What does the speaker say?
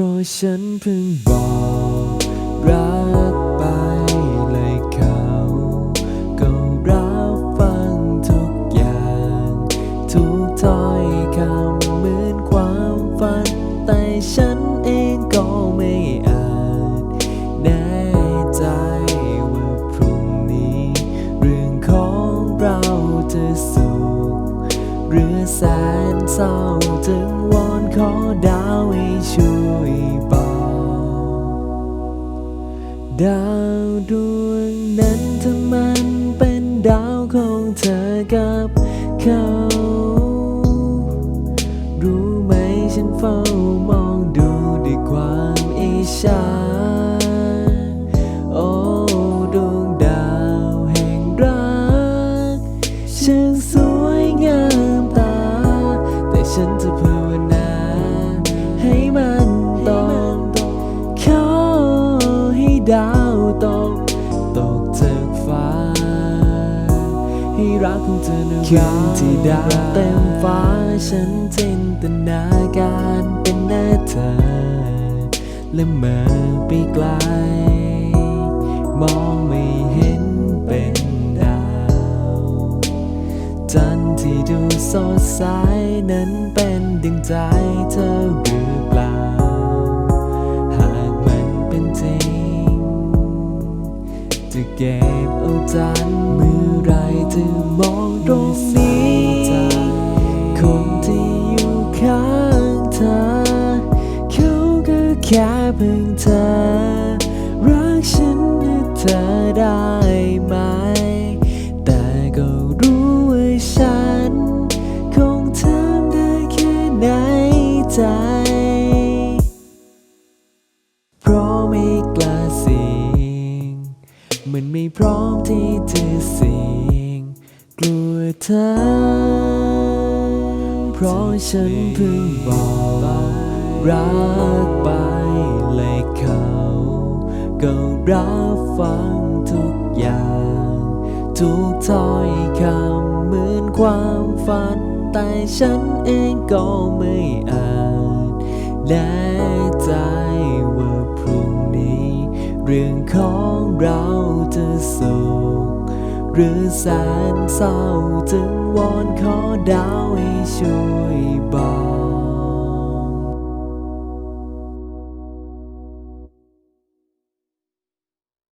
พราะฉันเพิ่งบอกรักไปเลยเขาก็รับฟังทุกอย่าง ทุกถ้อยคำเหมือนความฝัน แต่ฉันเองก็ไม่อาจแน่ใจว่าพรุ่งนี้ เรื่องของเราจะสุขหรือแสนเศร้าจึงวอนขอดาวให้ช่วย ดาวดวงนั้นถ้ามันเป็นดาวของเธอกับเขา รู้ไหมฉันเฝ้ามองดูด้วยความอิจฉา ดาวตก ตกจากฟ้า ให้รักของเธอนะคืนที่ดาวเต็มฟ้า ฉันจินตนาการเป็นหน้าเธอ และเมื่อไปไกล มองไม่เห็นเป็นดาว จันทร์ที่ดูสดใสนั้นเป็นดังใจเธอหรือเปล่า จะเก็บเอาจันเมื่อไรจะมองตรงนี้ คนที่อยู่ข้างเธอเขาก็แค่เพิ่งเธอ รักฉันให้เธอได้ไหม แต่ก็รู้ว่าฉัน คงทำได้แค่ในใจ เพราะไม่ มันไม่พร้อมที่จะเสี่ยงกลัวเธอ เพราะฉันเพิ่งบอกรักไปเลยเขาก็รับฟังทุกอย่าง ทุกถ้อยคำเหมือนความฝัน แต่ฉันเองก็ไม่อาจแน่ใจ เรื่องของเราจะสุขหรือแสนเศร้าจึงวอนขอดาวให้ช่วยบอก